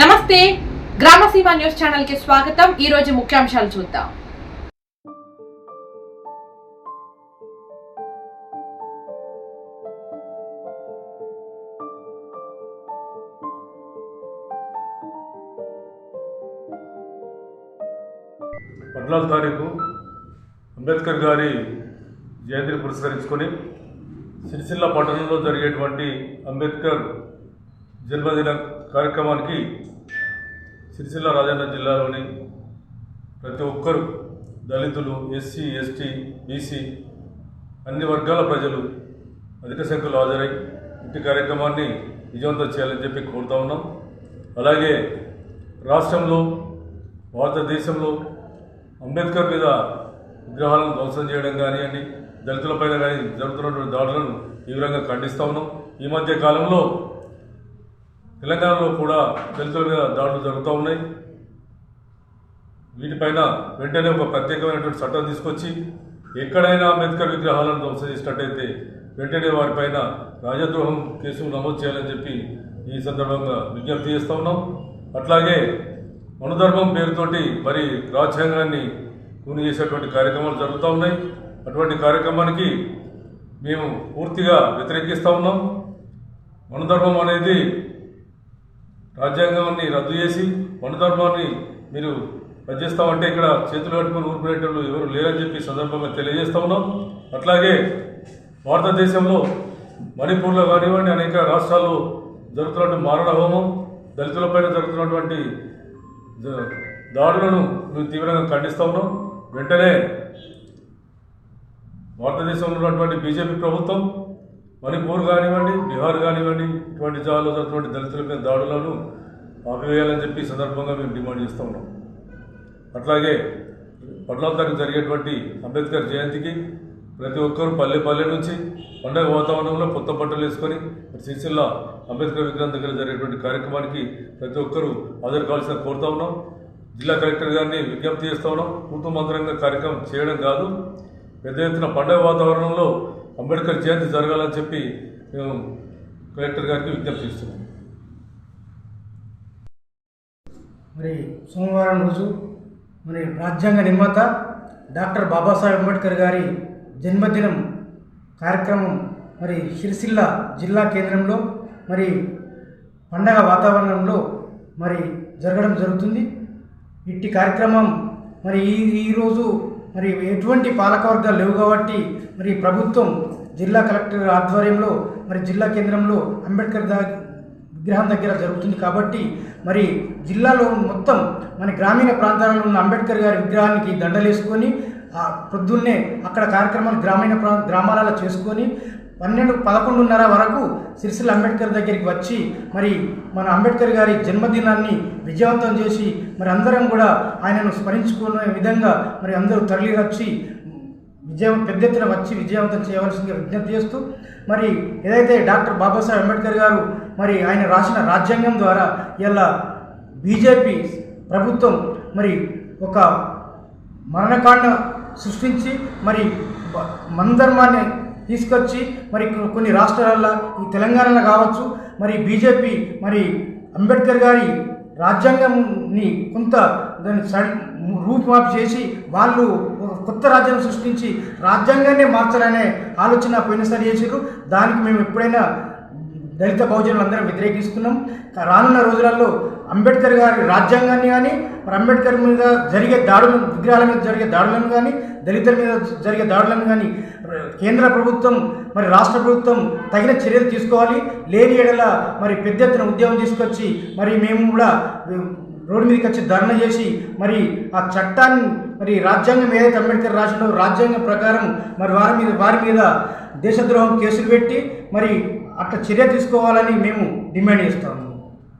నమస్తే. గ్రామసీమ న్యూస్ ఛానల్కి స్వాగతం. ఈ రోజు ముఖ్యాంశాలు చూద్దాం. పద్నాలుగు తారీఖు అంబేద్కర్ గారి జయంతిని పురస్కరించుకొని సిరిసిల్ల పట్టణంలో జరిగేటువంటి అంబేద్కర్ జన్మదిన కార్యక్రమానికి సిరిసిల్ల రాజన్న జిల్లాలోని ప్రతి ఒక్కరు దళితులు ఎస్సీ ఎస్టీ బీసీ అన్ని వర్గాల ప్రజలు అధిక సంఖ్యలో హాజరై ఇంటి కార్యక్రమాన్ని విజయవంతం చేయాలని చెప్పి కోరుతా ఉన్నాం. అలాగే రాష్ట్రంలో భారతదేశంలో అంబేద్కర్ మీద విగ్రహాలను ధ్వంసం చేయడం కానివ్వండి దళితులపైన కానీ జరుగుతున్నటువంటి దాడులను తీవ్రంగా ఖండిస్తా ఉన్నాం. ఈ మధ్య కాలంలో తెలంగాణలో కూడా దళితుల మీద దాడులు జరుగుతూ ఉన్నాయి. వీటిపైన వెంటనే ఒక ప్రత్యేకమైనటువంటి చట్టం తీసుకొచ్చి ఎక్కడైనా అంబేద్కర్ విగ్రహాలను ధ్వంసం చేసినట్టయితే వెంటనే వారిపైన రాజద్రోహం కేసు నమోదు చేయాలని చెప్పి ఈ సందర్భంగా విజ్ఞప్తి చేస్తూ ఉన్నాం. అట్లాగే మనుధర్మం పేరుతోటి మరి రాజ్యాంగాన్ని కూని చేసేటువంటి కార్యక్రమాలు జరుగుతూ ఉన్నాయి. అటువంటి కార్యక్రమానికి మేము పూర్తిగా వ్యతిరేకిస్తూ ఉన్నాం. మనుధర్మం అనేది రాజ్యాంగాన్ని రద్దు చేసి మనుధర్మాన్ని మీరు రద్దు చేస్తామంటే ఇక్కడ చేతులు కట్టుకొని ఊరుకునేటోళ్ళు ఎవరు లేరని చెప్పి సందర్భంగా తెలియజేస్తా ఉన్నాం. అట్లాగే భారతదేశంలో మణిపూర్లో కానివ్వండి అనేక రాష్ట్రాల్లో జరుగుతున్నటువంటి మారణ హోమం దళితులపైన జరుగుతున్నటువంటి దాడులను మేము తీవ్రంగా ఖండిస్తా ఉన్నాం. వెంటనే భారతదేశంలో ఉన్నటువంటి బీజేపీ ప్రభుత్వం మణిపూర్ కానివ్వండి బీహార్ కానివ్వండి ఇటువంటి జాగాలో జరుగుతున్నటువంటి దళితుల మీద దాడులను ఆపివేయాలని చెప్పి సందర్భంగా మేము డిమాండ్ చేస్తూ ఉన్నాం. అట్లాగే పద్నాలుగు జరిగేటువంటి అంబేద్కర్ జయంతికి ప్రతి ఒక్కరూ పల్లె పల్లె నుంచి పండగ వాతావరణంలో కొత్త బట్టలు వేసుకొని సిరిసిల్ల అంబేద్కర్ విగ్రహం దగ్గర జరిగేటువంటి కార్యక్రమానికి ప్రతి ఒక్కరూ హాజరు కావాల్సిన కోరుతా ఉన్నాం. జిల్లా కలెక్టర్ గారిని విజ్ఞప్తి చేస్తా ఉన్నాం. కూతు మంత్రంగా కార్యక్రమం చేయడం కాదు. పెద్ద ఎత్తున పండగ వాతావరణంలో అంబేద్కర్ జయంతి జరగాలని చెప్పి మేము కలెక్టర్ గారికి విజ్ఞప్తి చేస్తున్నాం. మరి సోమవారం రోజు మరి రాజ్యాంగ నిర్మాత డాక్టర్ బాబాసాహెబ్ అంబేద్కర్ గారి జన్మదినం కార్యక్రమం మరి సిరిసిల్ల జిల్లా కేంద్రంలో మరి పండగ వాతావరణంలో మరి జరగడం జరుగుతుంది. ఇట్టి కార్యక్రమం మరి ఈ ఈరోజు మరి ఎటువంటి పాలకవర్గాలు లేవు కాబట్టి మరి ప్రభుత్వం జిల్లా కలెక్టర్ ఆధ్వర్యంలో మరి జిల్లా కేంద్రంలో అంబేద్కర్ దా విగ్రహం దగ్గర జరుగుతుంది కాబట్టి మరి జిల్లాలో మొత్తం మన గ్రామీణ ప్రాంతాలలో ఉన్న అంబేద్కర్ గారి విగ్రహానికి దండలేసుకొని పొద్దున్నే అక్కడ కార్యక్రమాలు గ్రామీణ ప్రా గ్రామాలలో చేసుకొని పన్నెండు పదకొండున్నర వరకు సిరిసిల్ల అంబేద్కర్ దగ్గరికి వచ్చి మరి మన అంబేద్కర్ గారి జన్మదినాన్ని విజయవంతం చేసి మరి అందరం కూడా ఆయనను స్మరించుకునే విధంగా మరి అందరూ తరలి వచ్చి విజయం పెద్ద ఎత్తున వచ్చి విజయవంతం చేయవలసిందిగా విజ్ఞప్తి చేస్తూ మరి ఏదైతే డాక్టర్ బాబాసాహెబ్ అంబేద్కర్ గారు మరి ఆయన రాసిన రాజ్యాంగం ద్వారా ఇలా బీజేపీ ప్రభుత్వం మరి ఒక మరణకాండ సృష్టించి మరి మందర్మాన్ని మనధర్మాన్ని తీసుకొచ్చి మరి కొన్ని రాష్ట్రాలలో ఈ తెలంగాణలో కావచ్చు మరి బీజేపీ మరి అంబేద్కర్ గారి రాజ్యాంగంని కొంత దాన్ని సడ్ రూపుమాపు చేసి వాళ్ళు ఒక కొత్త రాజ్యం సృష్టించి రాజ్యాంగాన్నే మార్చాలనే ఆలోచన పోయినసారి చేసారు దానికి మేము ఎప్పుడైనా దళిత బహుజనులందరం వ్యతిరేకిస్తున్నాం. రానున్న రోజులలో అంబేద్కర్ గారి రాజ్యాంగాన్ని కానీ మరి అంబేద్కర్ మీద జరిగే దాడులను విగ్రహాల మీద జరిగే దాడులను కానీ దళితుల మీద జరిగే దాడులను కానీ కేంద్ర ప్రభుత్వం మరి రాష్ట్ర ప్రభుత్వం తగిన చర్యలు తీసుకోవాలి. లేని ఎడల మరి పెద్ద ఎత్తున ఉద్యమం తీసుకొచ్చి మరి మేము కూడా రోడ్డు మీదకి వచ్చి ధర్నా చేసి మరి ఆ చట్టాన్ని మరి రాజ్యాంగం ఏదైతే అంబేద్కర్ రాసిండో రాజ్యాంగం ప్రకారం మరి వారి మీద వారి మీద దేశద్రోహం కేసులు పెట్టి మరి అట్లా చర్య తీసుకోవాలని మేము డిమాండ్ చేస్తాము.